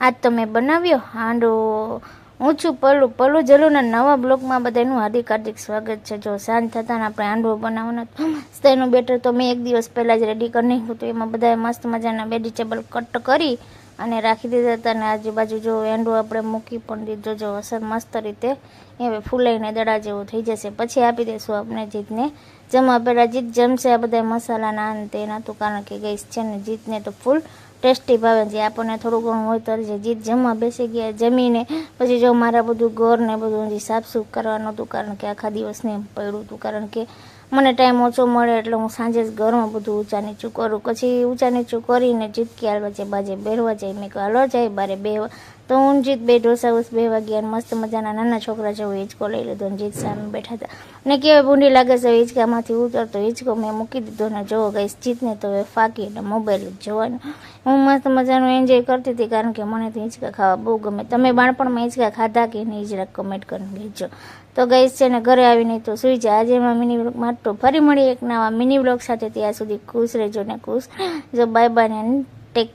આજ તો મેં બનાવ્યો. હાંડો. ઊંચું પલ્લું. પલ્લું જલુના નવા બ્લોકમાં બધાનું હાર્દિક હાર્દિક સ્વાગત છે. જો સાંજ થતાં આપણે હાંડવો બનાવવાનો તેનું એનું બેટર તો મેં એક દિવસ પહેલાં જ રેડી કરી નાખ્યું હતું. એમાં બધાએ મસ્ત મજાના વેજીટેબલ કટ કરી અને રાખી દીધા હતા. અને આજુબાજુ જો એંડો આપણે મૂકી પણ દીધો. જો અસર મસ્ત રીતે એ હવે ફૂલાઈને દડા જેવું થઈ જશે. પછી આપી દઈશું આપણે જીતને. જમવા પહેલાં જીત જમશે. આ બધા મસાલાના અને તે તો કારણ કે ગઈશ છે ને, જીતને તો ફૂલ ટેસ્ટી ભાવે જે આપણને થોડું ઘણું હોય તો જે જીત જમવા બેસી ગયા, જમીને પછી જો મારા બધું ઘર ને બધું હજી સાફસૂફ કરવાનું હતું કારણ કે આખા દિવસને પડ્યું હતું. કારણ કે મને ટાઈમ ઓછો મળે એટલે હું સાંજે જ ઘરમાં બધું ઊંચા નીચું કરું. પછી ઊંચા નીચું કરીને જીતકી હાલવા જાય, બાજે બેરવા જાય. મેં હાલો જાય બારે બેહવા. તો હું જીત બે ઢોસા ઉસ બે વાગ્યા અને મસ્ત મજાના નાના છોકરા જેવો હિંચકો લઈ લીધો અને જીત સામે બેઠા હતા. ને કેવી ભૂંડી લાગે છે હિંચકામાંથી ઉતરતો હિંચકો મેં મૂકી દીધો ને જોવો ગઈશ જીતને તો હવે ફાકી એટલે મોબાઈલ જ જોવાનું. હું મસ્ત મજાનું એન્જોય કરતી હતી કારણ કે મને તો હિંચકા ખાવા બહુ ગમે. તમે બાળપણમાં હિંચકા ખાધા કે નહીં જરાક કમેન્ટ કરીને કહેજો. તો ગઈશ છે ને ઘરે આવીને તો સુઈ જાય. આજે એમાં મિની બ્લોગમાં તો ફરી મળી એક નવા મિની બ્લોગ સાથે ત્યાં સુધી ખુશ રહેજો ને ખુશ. જો બાય બાય ને ટેક